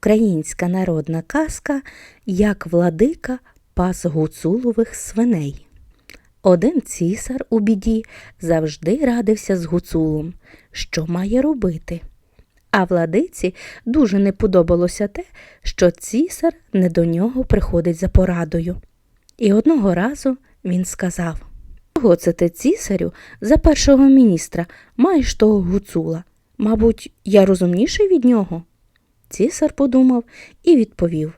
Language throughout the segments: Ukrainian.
Українська народна казка Як владика пас гуцулових свиней. Один цісар у біді завжди радився з гуцулом, що має робити. А владиці дуже не подобалося те, що цісар не до нього приходить за порадою. І одного разу він сказав: Чого це ти, цісарю, за першого міністра маєш того гуцула? Мабуть, я розумніший від нього? Цісар подумав і відповів: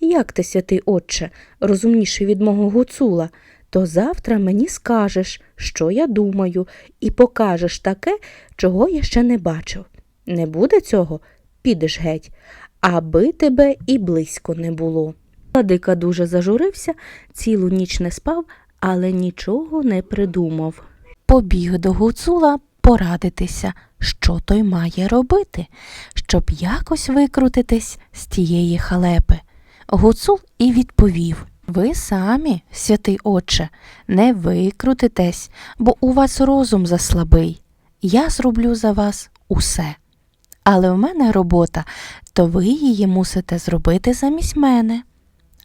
Як ти, святий отче, розумніший від мого гуцула, то завтра мені скажеш, що я думаю, і покажеш таке, чого я ще не бачив. Не буде цього, підеш геть, аби тебе і близько не було. Владика дуже зажурився, цілу ніч не спав, але нічого не придумав. Побіг до гуцула порадитися, що той має робити, щоб якось викрутитись з тієї халепи. Гуцул і відповів Ви самі, святий отче, не викрутитесь, бо у вас розум заслабий. Я зроблю за вас усе. Але в мене робота, то ви її мусите зробити замість мене.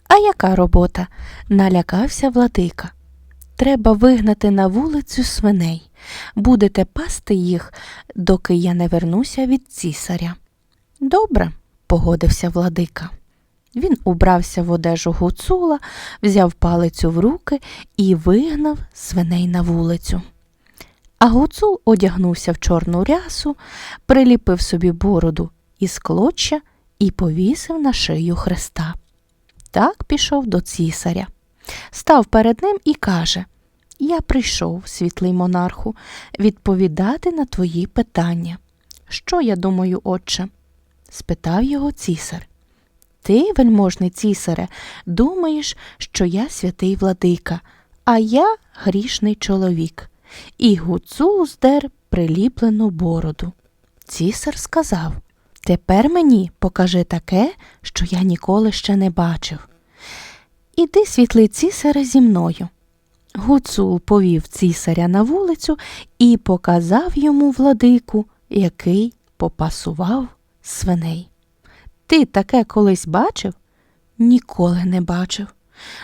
А яка робота? налякався владика. Треба вигнати на вулицю свиней. Будете пасти їх, доки я не вернуся від цісаря. Добре, погодився владика. Він убрався в одежу гуцула, взяв палицю в руки і вигнав свиней на вулицю. А гуцул одягнувся в чорну рясу, приліпив собі бороду із клоча і повісив на шию хреста. Так пішов до цісаря. Став перед ним і каже Я прийшов, світлий монарху, відповідати на твої питання. Що я думаю, отче? спитав його цісар. Ти, вельможний цісаре, думаєш, що я святий владика, а я грішний чоловік. І гуцул здер приліплену бороду. Цісар сказав Тепер мені покажи таке, що я ніколи ще не бачив. Іди, світлий цісаре, зі мною. Гуцул повів цісаря на вулицю і показав йому владику, який попасував свиней. Ти таке колись бачив? Ніколи не бачив.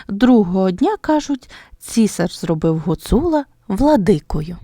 Другого дня, кажуть, цісар зробив гуцула владикою.